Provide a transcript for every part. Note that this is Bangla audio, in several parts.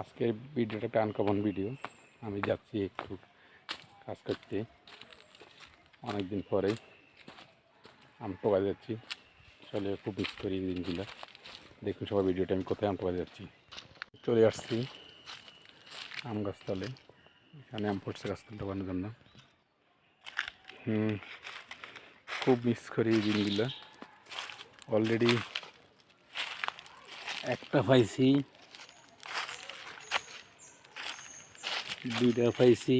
আজকের ভিডিওটা একটা আনকমন ভিডিও আমি যাচ্ছি একটু কাজ করতে। অনেক দিন পরে আম টোকা যাচ্ছি। চলে খুব মিস করি এই দিনগুলো। দেখুন সবাই ভিডিওটা আমি কোথায় আম টোকা যাচ্ছি। চলে আসছি আম গাছতলে। এখানে আম পড়ছে গাছতলে টোকানোর জন্য। হুম, খুব মিস করি এই দিনগুলো। অলরেডি একটা পাইছি। দুইটা পাইছি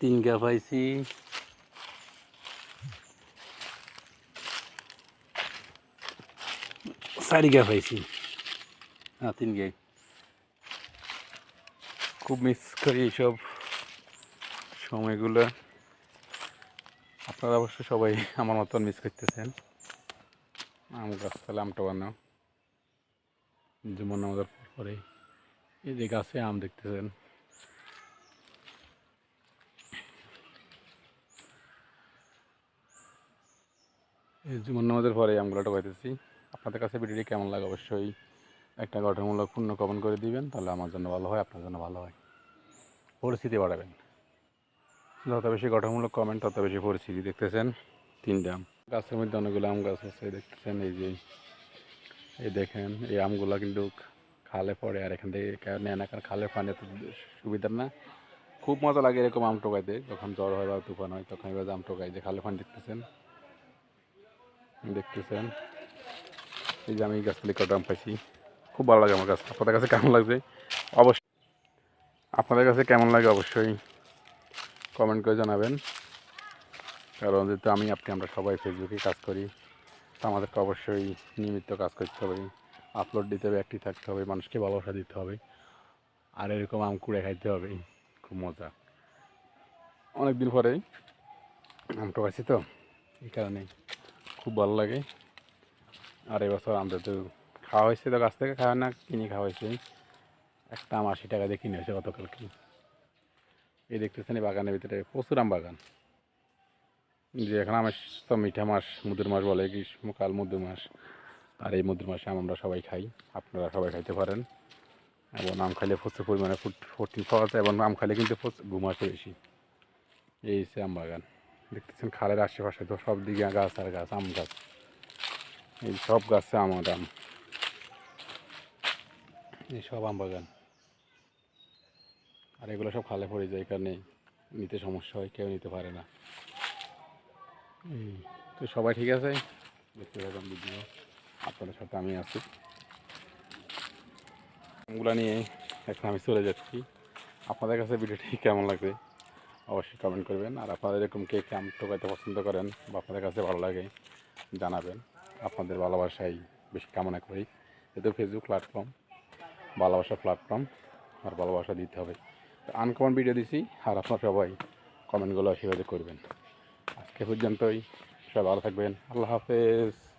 তিনটা পাইছি। চারিগা পাইছি। হ্যাঁ তিন গাই খুব মিস করি এইসব সময়গুলো। আপনারা অবশ্য সবাই আমার মতন মিস করতেছেন। আম গাছতলা আমটা বানাও। যেমন আমাদের পরে এই যে গাছে আম দেখতেছেন। যেমন আমাদের পরে আমগুলো টোকাইতেছি আপনাদের কাছে ভিডিওটি কেমন লাগে অবশ্যই একটা গঠনমূলক পূর্ণ কমন করে দিবেন, তাহলে আমার জন্য ভালো হয়, আপনার জন্য ভালো হয়। পরিস্থিতি বাড়াবেন। যত বেশি গঠনমূলক কমেন্ট, তত বেশি পরিস্থিতি দেখতেছেন তিনটা আম গাছের মধ্যে অনেকগুলো আম গাছ আছে, দেখতেছেন এই যে, এই দেখেন, এই আমগুলো কিন্তু খালে পড়ে, আর এখান থেকে কেউ নেয় না, কারণ খালের পানি এত সুবিধার না। খুব মজা লাগে এরকম আম টোকাইতে যখন জ্বর হয় বা তুফান হয়, তখন এবার আম টোকাই যে খালে পানি দেখতেছেন। দেখতেছেন। এই যে আমি গাছগুলি কটা আম পাইছি। খুব ভালো লাগে আমার গাছ। আপনাদের কাছে কেমন লাগছে? অবশ্যই আপনাদের কাছে কেমন লাগে অবশ্যই কমেন্ট করে জানাবেন। কারণ যেহেতু আমি, আপনি, আমরা সবাই ফেসবুকে কাজ করি, তো আমাদেরকে অবশ্যই নিয়মিত কাজ করতে হবে। আপলোড দিতে হবে অ্যাক্টিভ থাকতে হবে, মানুষকে ভালোবাসা দিতে হবে। আর এরকম আম কুড়ে খাইতে হবে, খুব মজা। অনেক দিন পরেই আম টোকাইছি তো, এই কারণে খুব ভালো লাগে। আর এবছর আমাদের তো খাওয়া হয়েছে তো গাছ থেকে, খাওয়া না, কিনে খাওয়া হয়েছে। একটা আম আশি টাকা দিয়ে কিনে হয়েছে গতকাল কি এই দেখতেছেন এই বাগানের ভিতরে, প্রচুর আম বাগান। যে এখন আমার তো মিঠা মাস মুদুর মাস বলে গ্রীষ্মকাল মধুর মাস আর এই মধুর মাসে আম আমরা সবাই খাই, আপনারা সবাই খাইতে পারেন। এবং আম খাইলে প্রচুর পরিমাণে প্রোটিন পাওয়া যায়, এবং আম খাইলে কিন্তু ঘুম আসে বেশি। এই হচ্ছে আম বাগান। দেখতেছেন খালের আশেপাশে তো সব দিকে গাছ আর গাছ, আম গাছ। এই সব গাছে আমার আম। এই সব আম বাগান। আর এগুলো সব খালে পড়ে যায় কারণে নিতে সমস্যা হয়, কেউ নিতে পারে না। তো সবাই ঠিক আছে? দেখতে থাকুন ভিডিও। আপনাদের সাথে আমি আছি। আমগুলো নিয়ে এখন আমি চলে যাচ্ছি। আপনাদের কাছে ভিডিওটি কেমন লাগবে অবশ্যই কমেন্ট করবেন। আর আপনারা এরকম কে কে আম টোকাইতে পছন্দ করেন বা আপনাদের কাছে ভালো লাগে, জানাবেন। আপনাদের ভালোবাসাই বেশি কামনা করি। যেহেতু ফেসবুক প্ল্যাটফর্ম ভালোবাসা প্ল্যাটফর্ম আর ভালোবাসা দিতে হবে। তো আনকমন ভিডিও দিছি, আর আপনারা সবাই কমেন্টগুলো আশীর্বাদ করবেন। আজকে পর্যন্তই, সবাই ভালো থাকবেন। আল্লাহ হাফেজ।